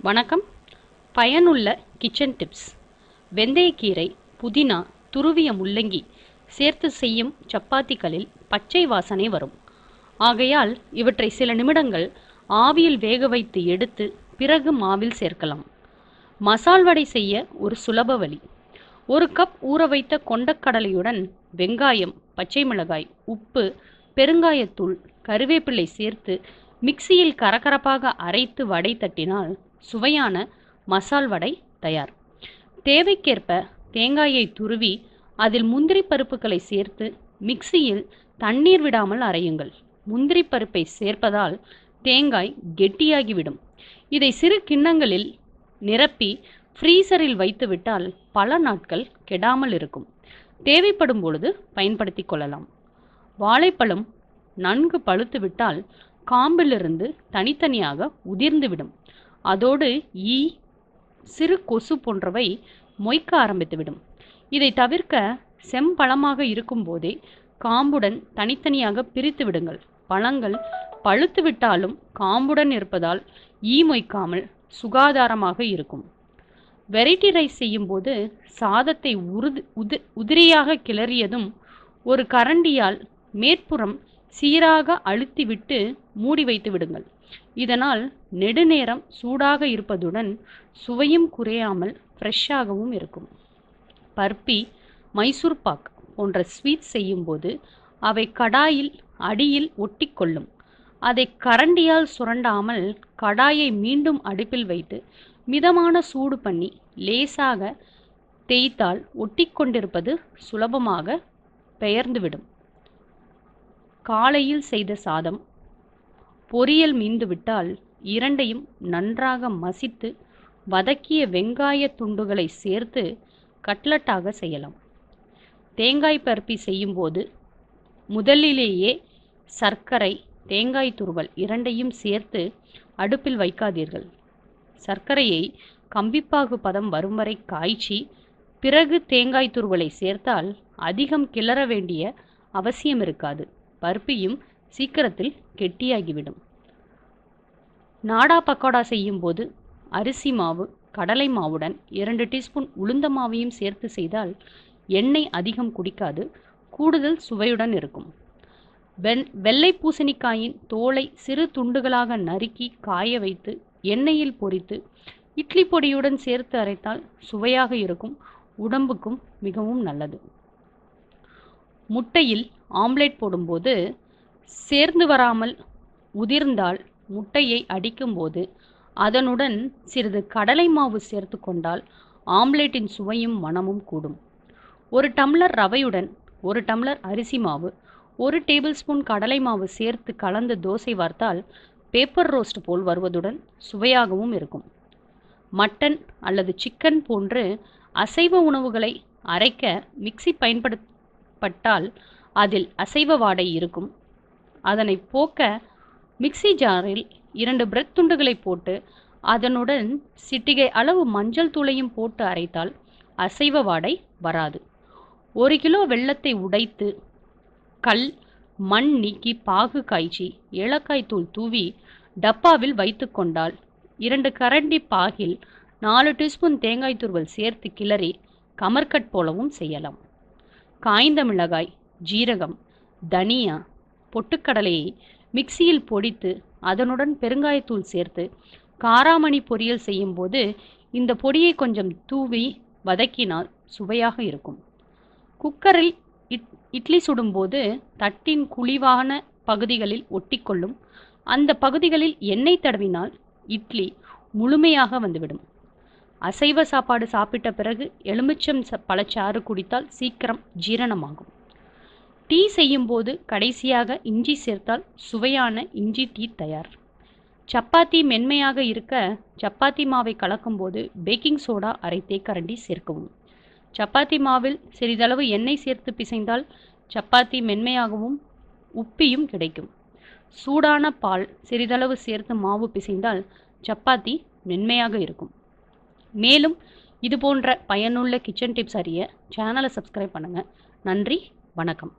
வணக்கம். பயனுள்ள kitchen tips. வெந்தயக்கீரை புதினா துருவிய முள்ளங்கி சேர்த்து செய்யும் சப்பாத்திகளில் பச்சை வாசனை வரும். ஆகையால் இவற்றை சில நிமிடங்கள் ஆவியில் வேக வைத்து எடுத்து பிறகு மாவில் சேர்க்கலாம். மசால் வடை செய்ய ஒரு சுலப வழி. ஒரு கப் ஊற வைத்த கொண்டக்கடலையுடன் வெங்காயம் பச்சை மிளகாய் உப்பு பெருங்காயத்தூள் கருவேப்பிலை சேர்த்து மிக்சியில் கரகரப்பாக அரைத்து வடை தட்டினால் சுவையான மசால் வடை தயார். தேவைக்கேற்ப தேங்காயை துருவி அதில் முந்திரி பருப்புகளை சேர்த்து மிக்சியில் தண்ணீர் விடாமல் அரையுங்கள். முந்திரி பருப்பை சேர்ப்பதால் தேங்காய் கெட்டியாகிவிடும். இதை சிறு கிண்ணங்களில் நிரப்பி ஃப்ரீசரில் வைத்துவிட்டால் பல நாட்கள் கெடாமல் இருக்கும். தேவைப்படும் பொழுது பயன்படுத்தி கொள்ளலாம். வாழைப்பழம் நன்கு பழுத்துவிட்டால் காம்பிலிருந்து தனித்தனியாக உதிர்ந்துவிடும். அதோடு ஈ சிறு கொசு போன்றவை மொய்க்க ஆரம்பித்துவிடும். இதை தவிர்க்க செம்பழமாக இருக்கும்போதே காம்புடன் தனித்தனியாக பிரித்து விடுங்கள். பழங்கள் பழுத்து விட்டாலும் காம்புடன் இருப்பதால் ஈ மொய்க்காமல் சுகாதாரமாக இருக்கும். வெரைட்டி ரைஸ் செய்யும்போது சாதத்தை உருது உது உதிரியாக கிளறியதும் ஒரு கரண்டியால் மேற்புறம் சீராக அழுத்திவிட்டு மூடி வைத்து விடுங்கள். இதனால் நெடுநேரம் சூடாக இருப்பதுடன் சுவையும் குறையாமல் ஃப்ரெஷ்ஷாகவும் இருக்கும். பர்பி மைசூர் பாக் போன்ற ஸ்வீட் செய்யும்போது அவை கடாயில் அடியில் ஒட்டிக்கொள்ளும். அதை கரண்டியால் சுரண்டாமல் கடாயை மீண்டும் அடுப்பில் வைத்து மிதமான சூடு பண்ணி லேசாக தேய்த்தால் ஒட்டிக்கொண்டிருப்பது சுலபமாக பெயர்ந்துவிடும். காலையில் செய்த சாதம் பொரியல் மீந்துவிட்டால் இரண்டையும் நன்றாக மசித்து வதக்கிய வெங்காய துண்டுகளை சேர்த்து கட்லட்டாக செய்யலாம். தேங்காய் பருப்பி செய்யும்போது முதலிலேயே சர்க்கரை தேங்காய் துருவல் இரண்டையும் சேர்த்து அடுப்பில் வைக்காதீர்கள். சர்க்கரையை கம்பிப்பாகு பதம் வரும் வரை காய்ச்சி பிறகு தேங்காய் துருவலை சேர்த்தால் அதிகம் கிளற வேண்டிய அவசியம் இருக்காது. பருப்பியும் சீக்கிரத்தில் கெட்டியாகிவிடும். நாடா பக்கோடா செய்யும்போது அரிசி மாவு கடலை மாவுடன் இரண்டு டீஸ்பூன் உளுந்த மாவையும் சேர்த்து செய்தால் எண்ணெய் அதிகம் குடிக்காது கூடுதல் சுவையுடன் இருக்கும். வெண் வெள்ளை பூசணிக்காயின் தோலை சிறு துண்டுகளாக நறுக்கி காய வைத்து எண்ணெயில் பொரித்து இட்லி பொடியுடன் சேர்த்து அரைத்தால் சுவையாக இருக்கும் உடம்புக்கும் மிகவும் நல்லது. முட்டையில் ஆம்லேட் போடும்போது சேர்ந்து வராமல் உதிர்ந்தால் முட்டையை அடிக்கும்போது அதனுடன் சிறிது கடலை மாவு சேர்த்து கொண்டால் ஆம்லேட்டின் சுவையும் மணமும் கூடும். ஒரு டம்ளர் ரவையுடன் ஒரு டம்ளர் அரிசி மாவு ஒரு டேபிள் ஸ்பூன் கடலை மாவு சேர்த்து கலந்து தோசை வார்த்தால் பேப்பர் ரோஸ்ட் போல் வருவதுடன் சுவையாகவும் இருக்கும். மட்டன் அல்லது சிக்கன் போன்று அசைவ உணவுகளை அரைக்க மிக்சி பயன்படுத்தப்பட்டால் அதில் அசைவ வாடை இருக்கும். அதனை போக்க மிக்சி ஜாரில் இரண்டு பிரெட் துண்டுகளை போட்டு அதனுடன் சிட்டிகை அளவு மஞ்சள் தூளையும் போட்டு அரைத்தால் அசைவ வாடை வராது. ஒரு கிலோ வெள்ளத்தை உடைத்து கல் மண் நீக்கி பாகு காய்ச்சி ஏலக்காய் தூள் தூவி டப்பாவில் வைத்து கொண்டால் இரண்டு கரண்டி பாகில் நாலு டீஸ்பூன் தேங்காய் துருவல் சேர்த்து கிளறி கமர்கட் போலவும் செய்யலாம். காய்ந்த மிளகாய் ஜீரகம் தனியா பொட்டுக்கடலையை மிக்சியில் பொடித்து அதனுடன் பெருங்காயத்தூள் சேர்த்து காராமணி பொரியல் செய்யும்போது இந்த பொடியை கொஞ்சம் தூவி வதக்கினால் சுவையாக இருக்கும். குக்கரில் இட் இட்லி சுடும்போது தட்டின் குழிவான பகுதிகளில் ஒட்டிக்கொள்ளும். அந்த பகுதிகளில் எண்ணெய் தடவினால் இட்லி முழுமையாக வந்துவிடும். அசைவ சாப்பாடு சாப்பிட்ட பிறகு எலுமிச்சம் பழச்சாறு குடித்தால் சீக்கிரம் ஜீரணமாகும். டீ செய்யும்போது கடைசியாக இஞ்சி சேர்த்தால் சுவையான இஞ்சி டீ தயார். சப்பாத்தி மென்மையாக இருக்க சப்பாத்தி மாவை கலக்கும்போது பேக்கிங் சோடா அரைத்தே கரண்டி சேர்க்கவும். சப்பாத்தி மாவில் சிறிதளவு எண்ணெய் சேர்த்து பிசைந்தால் சப்பாத்தி மென்மையாகவும் உப்பியும் கிடைக்கும். சூடான பால் சிறிதளவு சேர்த்து மாவு பிசைந்தால் சப்பாத்தி மென்மையாக இருக்கும். மேலும் இது போன்ற பயனுள்ள கிச்சன் டிப்ஸ் அறிய சேனலை சப்ஸ்கிரைப் பண்ணுங்கள் நன்றி வணக்கம்.